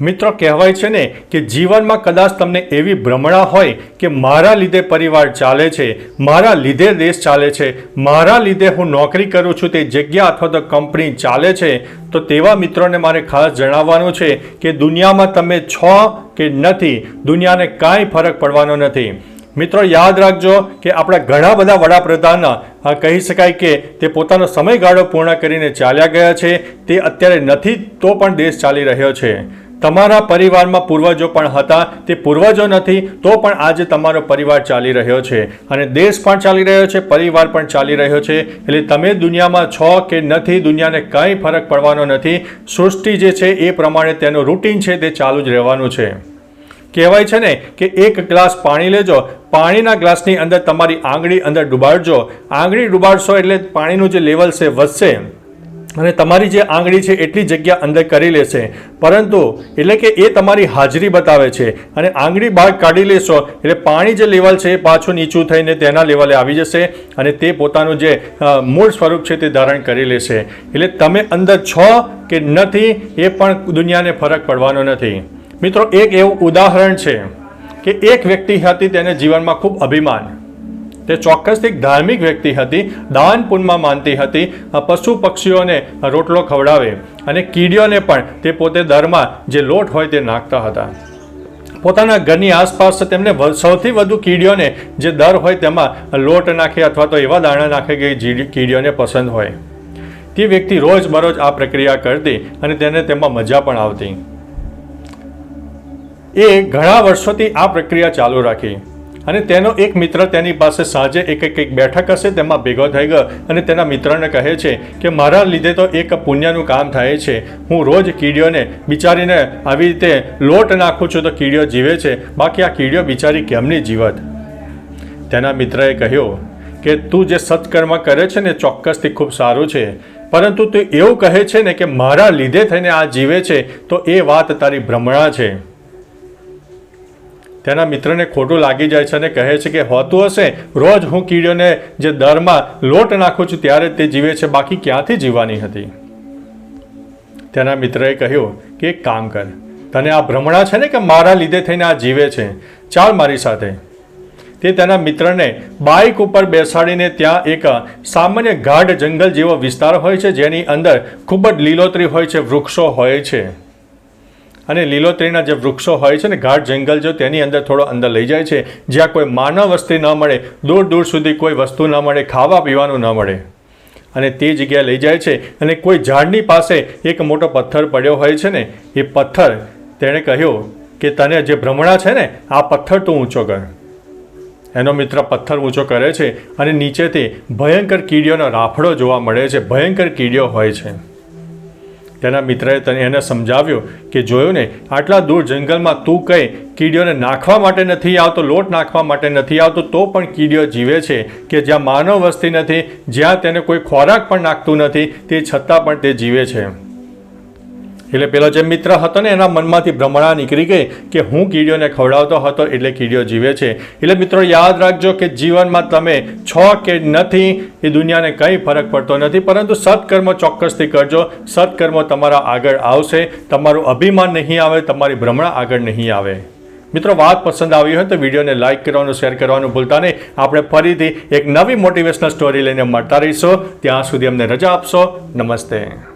મિત્રો, કહેવાય છે ને કે જીવનમાં કદાચ તમને એવી ભ્રમણા હોય કે મારા લીધે પરિવાર ચાલે છે, મારા લીધે દેશ ચાલે છે, મારા લીધે હું નોકરી કરું છું, તે જગ્યા અથવા તો કંપની ચાલે છે, તો તેવા મિત્રોને મારે ખાસ જણાવવાનું છે કે દુનિયામાં તમે છો કે નથી, દુનિયાને કાંઈ ફરક પડવાનો નથી. મિત્રો, યાદ રાખજો કે આપણા ઘણા બધા વડાપ્રધાન કહી શકાય કે તે પોતાનો સમયગાળો પૂર્ણ કરીને ચાલ્યા ગયા છે, તે અત્યારે નથી, તો પણ દેશ ચાલી રહ્યો છે. તમારા પરિવારમાં પૂર્વજો પણ હતા, તે પૂર્વજો નથી, તો પણ આજે તમારો પરિવાર ચાલી રહ્યો છે. અને દેશ પણ ચાલી રહ્યો છે, પરિવાર પણ ચાલી રહ્યો છે. એટલે તમે દુનિયામાં છો કે નથી, દુનિયાને કંઈ ફરક પડવાનો નથી. સૃષ્ટિ જે છે, એ પ્રમાણે તેનું રૂટીન છે, તે ચાલુ જ રહેવાનું છે. કહેવાય છે ને કે એક ગ્લાસ પાણી લેજો, પાણીના ગ્લાસની અંદર તમારી આંગળી અંદર ડુબાડજો. આંગળી ડુબાડશો એટલે પાણીનું જે લેવલ છે, વધશે. અને તમારી જે આંગળી છે એટલી જગ્યા અંદર કરી લેશે. પરંતુ એટલે કે એ તમારી હાજરી બતાવે છે. અને આંગળી બહાર કાઢી લેશો, એટલે પાણી જે લેવલ છે એ પાછું નીચું થઈને તેના લેવલે આવી જશે અને તે પોતાનું જે મૂળ સ્વરૂપ છે તે ધારણ કરી લેશે. એટલે તમે અંદર છો કે નથી એ પણ દુનિયાને ફરક પડવાનો નથી. મિત્રો, એક એવું ઉદાહરણ છે કે એક વ્યક્તિ હતી તેને જીવનમાં ખૂબ અભિમાન. તે ચોક્કસથી એક ધાર્મિક વ્યક્તિ હતી, દાન પુણ્યમાં માનતી હતી પશુ પક્ષીઓને રોટલો ખવડાવે અને કીડીઓને પણ તે પોતે દરમાં જે લોટ હોય તે નાખતા હતા. પોતાના ઘરની આસપાસ તેમને સૌથી વધુ કીડીઓને જે દર હોય તેમાં લોટ નાખે અથવા તો એવા દાણા નાખે કે કીડીઓને પસંદ હોય. તે વ્યક્તિ રોજબરોજ આ પ્રક્રિયા કરતી અને તેને તેમાં મજા પણ આવતી. એ ઘણા વર્ષોથી આ પ્રક્રિયા ચાલુ રાખી. અને તેનો એક મિત્ર તેની પાસે સાંજે એક એક એક બેઠક હશે, તેમાં ભેગો થઈ ગયો અને તેના મિત્રને કહે છે કે મારા લીધે તો એક પુણ્યનું કામ થાય છે. હું રોજ કીડીઓને બિચારીને આવી રીતે લોટ નાખું છું તો કીડીઓ જીવે છે. બાકી આ કીડીઓ બિચારી કેમની જીવત? તેના મિત્રએ કહ્યું કે તું જે સત્કર્મ કરે છે ને ચોક્કસથી ખૂબ સારું છે. પરંતુ તું એવું કહે છે ને કે મારા લીધે થઈને આ જીવે છે, તો એ વાત તારી ભ્રમણા છે. તેના મિત્રને ખોટું લાગી જાય છે અને કહે છે કે હોતું હશે? રોજ હું કીડીઓને જે દરમાં લોટ નાખું છું, ત્યારે તે જીવે છે, બાકી ક્યાંથી જીવવાની હતી? તેના મિત્રએ કહ્યું કે, એક કામ કર, તને આ ભ્રમણા છે ને કે મારા લીધે થઈને આ જીવે છે? ચાલ મારી સાથે. તે તેના મિત્રને બાઇક ઉપર બેસાડીને ત્યાં એક સામાન્ય ગાઢ જંગલ જેવો વિસ્તાર હોય છે, જેની અંદર ખૂબ જ લીલોતરી હોય છે, વૃક્ષો હોય છે. અને લીલોતરીના જે વૃક્ષો હોય છે ને ઘાટ જંગલ જો તેની અંદર થોડો અંદર લઈ જાય છે, જ્યાં કોઈ માનવ વસ્તી ન મળે, દૂર દૂર સુધી કોઈ વસ્તુ ન મળે, ખાવા પીવાનું ન મળે. અને તે જગ્યાએ લઈ જાય છે અને કોઈ ઝાડની પાસે એક મોટો પથ્થર પડ્યો હોય છે ને, એ પથ્થર તેણે કહ્યું કે તને જે ભ્રમણા છે ને, આ પથ્થર તું ઊંચો કર. એનો મિત્ર પથ્થર ઊંચો કરે છે અને નીચેથી ભયંકર કીડીઓનો રાફડો જોવા મળે છે, ભયંકર કીડીઓ હોય છે. તેના મિત્રએ તને એને સમજાવ્યો કે જોયું ને, આટલા દૂર જંગલમાં તું કંઈ કીડીઓને નાખવા માટે નથી આવતો, લોટ નાખવા માટે નથી આવતો, તો પણ કીડીઓ જીવે છે કે જ્યાં માનવ વસ્તી નથી, જ્યાં તેને કોઈ ખોરાક પણ નાખતું નથી, તે છતાં પણ તે જીવે છે. એટલે પેલો જે મિત્ર હતો ને, એના મનમાંથી ભ્રમણા નીકળી ગઈ કે હું કીડીઓને ખવડાવતો હતો એટલે કીડીઓ જીવે છે. એટલે મિત્રો, યાદ રાખજો કે જીવનમાં તમે છો કે નથી, એ દુનિયાને કંઈ ફરક પડતો નથી, પરંતુ સત્કર્મ ચોક્કસથી કરજો. સત્કર્મ તમારા આગળ આવશે. તમારું અભિમાન નહીં આવે, તમારી ભ્રમણા આગળ નહીં આવે. મિત્રો, વાત પસંદ આવી હોય તો વિડીયોને લાઇક કરવાનું, શેર કરવાનું ભૂલતા નહીં. આપણે ફરીથી એક નવી મોટિવેશનલ સ્ટોરી લઈને મળતા રહીશું. ત્યાં સુધી અમને રજા આપશો. નમસ્તે.